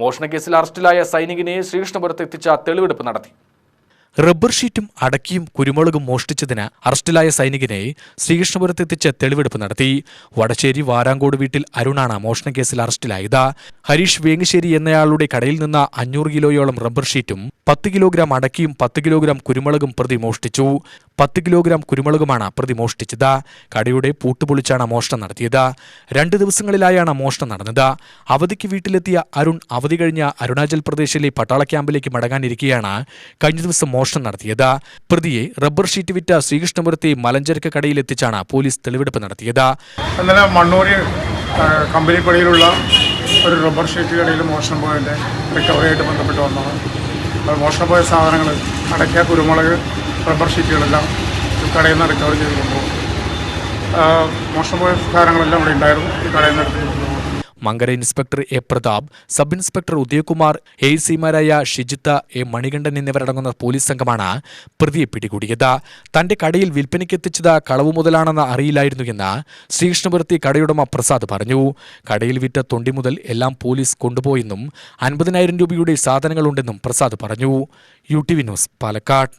മോഷണക്കേസിൽ അറസ്റ്റിലായ സൈനികനെ ശ്രീകൃഷ്ണപുരത്ത് എത്തിച്ച തെളിവെടുപ്പ് നടത്തി. റബ്ബർ ഷീറ്റും അടക്കിയും കുരുമുളകും മോഷ്ടിച്ചതിന് അറസ്റ്റിലായ സൈനികനെ ശ്രീകൃഷ്ണപുരത്ത് എത്തിച്ച് തെളിവെടുപ്പ് നടത്തി. വടശ്ശേരി വാരാങ്കോട് വീട്ടിൽ അരുണാണ് മോഷണക്കേസിൽ അറസ്റ്റിലായത്. ഹരീഷ് വേങ്ങശ്ശേരി എന്നയാളുടെ കടയിൽ നിന്ന് അഞ്ഞൂറ് കിലോയോളം റബ്ബർ ഷീറ്റും പത്ത് കിലോഗ്രാം അടക്കിയും പത്ത് കിലോഗ്രാം കുരുമുളകും പ്രതി മോഷ്ടിച്ചു. പത്ത് കിലോഗ്രാം കുരുമുളകുമാണ് പ്രതി മോഷ്ടിച്ചത്. കടയുടെ പൂട്ടുപൊളിച്ചാണ് മോഷണം നടത്തിയത്. രണ്ട് ദിവസങ്ങളിലായാണ് മോഷണം നടന്നത്. അവധിക്ക് വീട്ടിലെത്തിയ അരുൺ അവധി കഴിഞ്ഞ അരുണാചൽ പ്രദേശിലെ പട്ടാള ക്യാമ്പിലേക്ക് മടങ്ങാനിരിക്കെയാണ് കഴിഞ്ഞ ദിവസം മോഷണം നടത്തിയത്. പ്രതിയെ റബ്ബർ ഷീറ്റ് വിറ്റ ശ്രീകൃഷ്ണപുരത്തെ മലഞ്ചരക്ക് കടയിലെത്തിച്ചാണ് പോലീസ് തെളിവെടുപ്പ് നടത്തിയത്. കമ്പനിപ്പടിയിലുള്ള ഒരു റബ്ബർ ഷീറ്റ് കടയിൽ മോഷണം പോയതിന്റെ റിക്കവറിയായിട്ട് ബന്ധപ്പെട്ട് വന്നതാണ്. മോഷണം പോയ സാധനങ്ങൾ അടയ്ക്ക കുരുമുളക് റബ്ബർ ഷീറ്റുകളെല്ലാം കടയിൽ നിന്ന് റിക്കവർ ചെയ്ത് കൊണ്ടുപോകും മോശമായ സാധനങ്ങളെല്ലാം ഇവിടെ ഉണ്ടായിരുന്നു ഈ കടയിൽ നിന്ന് എടുത്ത് Mankara inspector A Prathap sub inspector Udayakumar A സിമാരായ ഷിജിത്ത എ മണികണ്ഠൻ എന്നിവരടങ്ങുന്ന പോലീസ് സംഘമാണ് പ്രതിയെ പിടികൂടിയത്. തന്റെ കടയിൽ വിൽപ്പനയ്ക്കെത്തിച്ചത് കളവ് മുതലാണെന്ന് അറിയില്ലായിരുന്നു എന്ന് ശ്രീകൃഷ്ണപുരത്തെ കടയുടമ പ്രസാദ് പറഞ്ഞു. കടയിൽ വിറ്റ തൊണ്ടി മുതൽ എല്ലാം പോലീസ് കൊണ്ടുപോയെന്നും അൻപതിനായിരം രൂപയുടെ സാധനങ്ങളുണ്ടെന്നും പ്രസാദ് പറഞ്ഞു. U T V news Palakkad.